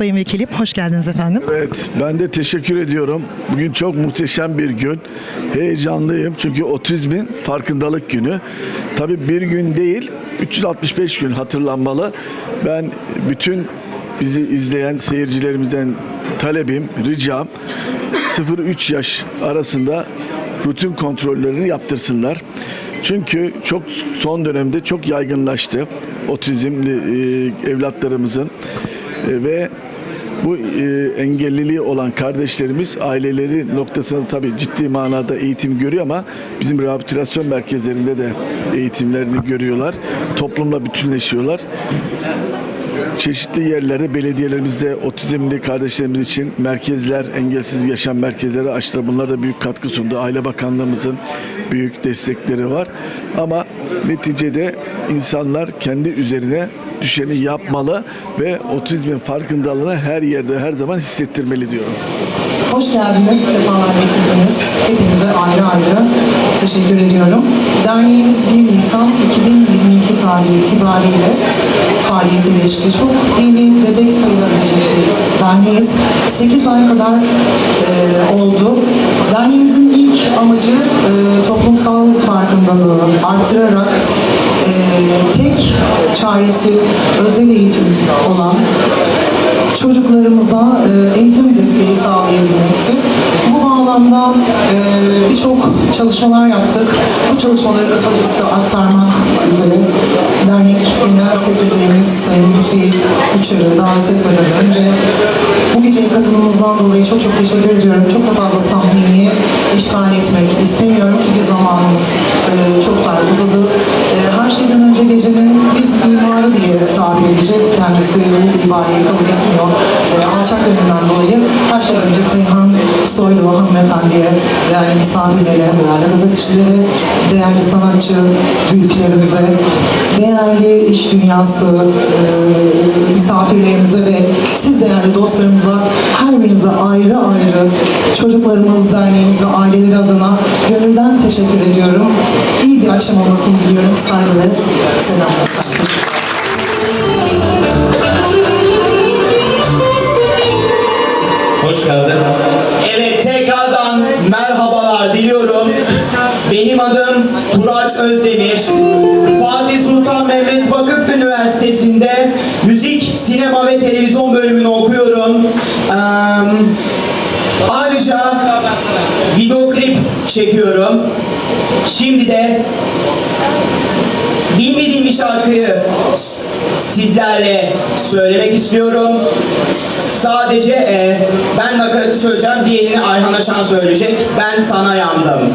Sayın Vekilim, hoş geldiniz efendim. Evet, ben de teşekkür ediyorum. Bugün çok muhteşem bir gün. Heyecanlıyım çünkü otizmin farkındalık günü. Tabii bir gün değil, 365 gün hatırlanmalı. Ben bütün bizi izleyen seyircilerimizden talebim, ricam 0-3 yaş arasında rutin kontrollerini yaptırsınlar. Çünkü çok son dönemde çok yaygınlaştı otizmli e, evlatlarımızın E, ve bu e, engelliliği olan kardeşlerimiz aileleri noktasında tabii ciddi manada eğitim görüyor ama bizim rehabilitasyon merkezlerinde de eğitimlerini görüyorlar. Toplumla bütünleşiyorlar. Çeşitli yerlerde belediyelerimizde otizmli kardeşlerimiz için merkezler, engelsiz yaşam merkezleri açtılar. Bunlar da büyük katkı sundu. Aile Bakanlığımızın büyük destekleri var. Ama neticede insanlar kendi üzerine düşeni yapmalı ve otizmin farkındalığını her yerde her zaman hissettirmeli diyorum. Hoş geldiniz, sefalar getirdiniz. Hepinize ayrı ayrı teşekkür ediyorum. Derneğimiz 1 Nisan 2022 tarihi itibariyle faaliyete geçti. Çok yeni bebek sayılabilecek bir derneğiz. 8 ay kadar e, oldu. Derneğimizin ilk amacı e, toplumsal farkındalığı arttırarak tek çaresi özel eğitim olan çocuklarımıza e, eğitim desteği sağlayabilmekti. Bu bağlamda e, birçok çalışmalar yaptık. Bu çalışmaları kısacası aktarmak üzere dernek genel sekreterimiz Sayın Hüseyin Uçar'ı davet etmeden önce bu geceye katılımımızdan dolayı çok çok teşekkür ediyorum. Çok da fazla sahneyi işgal etmek istemiyorum çünkü zamanımız e, çok dar uzadı. E, her şeyden önce gecenin biz mimarı diye tabir edeceğiz. Kendisi bu ibareyi kabul etmiyor. E, alçak yönünden dolayı her şeyden önce Seyhan Soylu hanımefendiye, değerli misafirlere, değerli gazetecilere, değerli sanatçı büyüklerimize, değerli iş dünyası e, misafirlerimize ve siz değerli dostlarımıza her birinize ayrı ayrı çocuklarımız, derneğimiz ve aileleri adına gönülden teşekkür ediyorum. İyi bir akşam olmasını diliyorum. Saygı selamlar. Hoş geldin. Merhabalar diliyorum. Benim adım Turaç Özdemir. Fatih Sultan Mehmet Vakıf Üniversitesi'nde müzik, sinema ve televizyon bölümünü okuyorum. Eee, ayrıca video klip çekiyorum. Şimdi de bilmediğim bir şarkıyı sizlerle söylemek istiyorum. Sadece e, ben söyleyeceğim, diğerini Ayhan Aşan söyleyecek. Ben sana yandım.